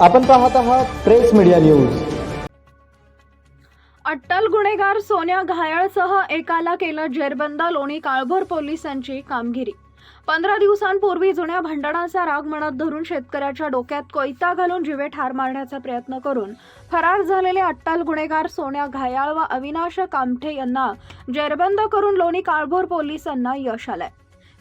आपण पाहत आहात प्रेस मीडिया न्यूज. अट्टल गुन्हेगार सोन्या घायाळसह एकाला केलं जेरबंद लोणी काळभोर पोलिसांची कामगिरी. पंधरा दिवसांपूर्वी जुन्या भांडणाचा राग मनात धरून शेतकऱ्याच्या डोक्यात कोयता घालून जिवे ठार मारण्याचा प्रयत्न करून फरार झालेले अट्टाल गुन्हेगार सोन्या घायाळ व अविनाश कामठे यांना जेरबंद करून लोणी काळभोर पोलिसांना यश आलंय.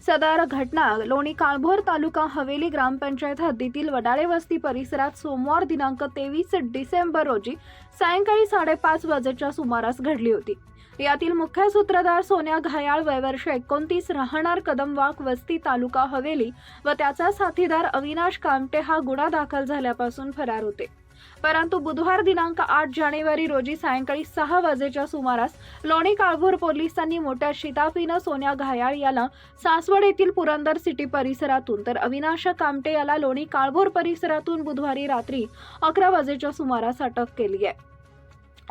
सदर घटना लोणी काळभोर तालुका हवेली ग्रामपंचायत हद्दीतील वडाळे वस्ती परिसरात सोमवार दिनांक तेवीस डिसेंबर रोजी सायंकाळी साडेपाच वाजेच्या सुमारास घडली होती. यातील मुख्य सूत्रधार सोन्या घायाळ वयवर्ष एकोणतीस राहणार कदमवाक वस्ती तालुका हवेली व त्याचा साथीदार अविनाश कामटे हा गुन्हा दाखल झाल्यापासून फरार होते. परंतु बुधवार दिनांक आठ जानेवारी रोजी सायंकाळी सहा वाजेच्या सुमारास लोणी काळभोर पोलिसांनी मोठ्या शिताफीनं सोन्या घायाळ याला सासवड येथील पुरंदर सिटी परिसरातून तर अविनाश कामटे याला लोणी काळभोर परिसरातून बुधवारी रात्री अकरा वाजेच्या सुमारास अटक केली आहे.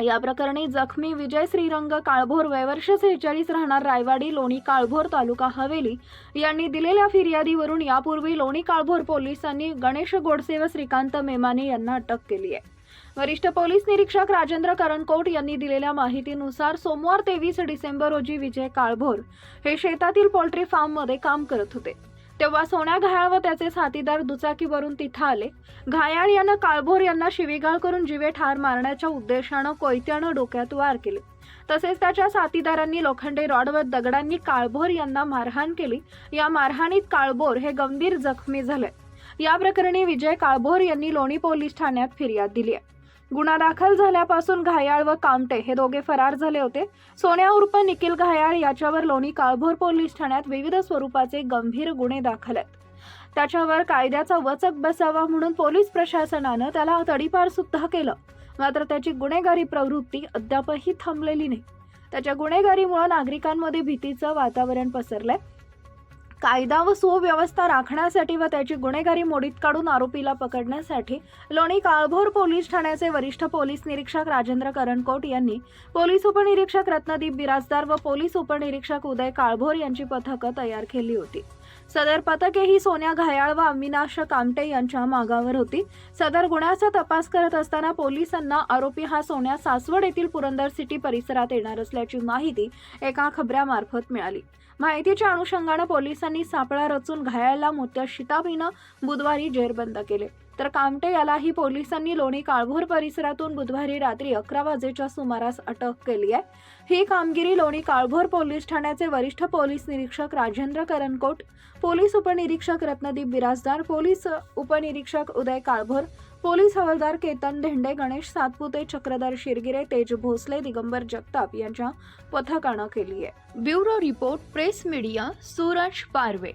या प्रकरणी जखमी विजय श्रीरंग काळभोर वयवर्ष सेहेचाळीस राहणार रायवाडी लोणी काळभोर तालुका हवेली यांनी दिलेल्या फिर्यादीवरून यापूर्वी लोणी काळभोर पोलिसांनी गणेश गोडसे व श्रीकांत मेमाने यांना अटक केली आहे. वरिष्ठ पोलीस निरीक्षक राजेंद्र करणकोट यांनी दिलेल्या माहितीनुसार सोमवार तेवीस डिसेंबर रोजी विजय काळभोर हे शेतातील पोल्ट्री फार्ममध्ये काम करत होते. तेव्हा सोन्या घायाळ व त्याचे साथीदार दुचाकीवरून तिथं आले. घायाळ यानं काळभोर यांना शिवीगाळ करून जिवे ठार मारण्याच्या उद्देशानं कोयत्यानं डोक्यात वार केले. तसेच त्याच्या साथीदारांनी लोखंडे रॉड व दगडांनी काळभोर यांना मारहाण केली. या मारहाणीत काळभोर हे गंभीर जखमी झाले. या प्रकरणी विजय काळभोर यांनी लोणी पोलीस ठाण्यात फिर्याद दिली आहे. गुन्हा दाखल झाल्यापासून घायाळ व कामटे हे दोघे फरार झाले होते. सोन्या उर्फ निखिल घायाळ याच्यावर लोणी काळभोर पोलीस ठाण्यात विविध स्वरूपाचे गंभीर गुन्हे दाखल आहेत. त्याच्यावर कायद्याचा वचक बसावा म्हणून पोलीस प्रशासनानं त्याला तडीपार सुद्धा केलं. मात्र त्याची गुन्हेगारी प्रवृत्ती अद्यापही थांबलेली नाही. त्याच्या गुन्हेगारीमुळे नागरिकांमध्ये भीतीचं वातावरण पसरलंय. कायदा व सुव्यवस्था राखण्यासाठी व त्याची गुन्हेगारी मोडीत काढून आरोपीला पकडण्यासाठी लोणी काळभोर पोलीस ठाण्याचे वरिष्ठ पोलीस निरीक्षक राजेंद्र करणकोट यांनी पोलीस उपनिरीक्षक रत्नदीप बिराजदार व पोलीस उपनिरीक्षक उदय काळभोर यांची पथकं तयार केली होती. सदर पथके ही सोन्या घायाळ व अविनाश कामटे यांच्या मागावर होती. सदर गुन्ह्याचा तपास करत असताना पोलिसांना आरोपी हा सोन्या सासवड येथील पुरंदर सिटी परिसरात येणार असल्याची माहिती एका खबऱ्यामार्फत मिळाली. माहितीच्या अनुषंगानं पोलिसांनी सापळा रचून घायाळला मोठ्या शिताबीनं बुधवारी जेरबंद केले. तर कामटे यालाही पोलिसांनी लोणी काळभोर परिसरातून बुधवारी रात्री अकरा वाजेच्या सुमारास अटक केली आहे. ही कामगिरी लोणी काळभोर पोलीस ठाण्याचे वरिष्ठ पोलीस निरीक्षक राजेंद्र करनकोट पोलीस उपनिरीक्षक रत्नदीप बिराजदार पोलीस उपनिरीक्षक उदय काळभोर पोलीस हवालदार केतन धेंडे गणेश सातपुते चक्रधर शिरगिरे तेज भोसले दिगंबर जगताप यांच्या पथकानं केली आहे. Bureau report press media Suraj Parve.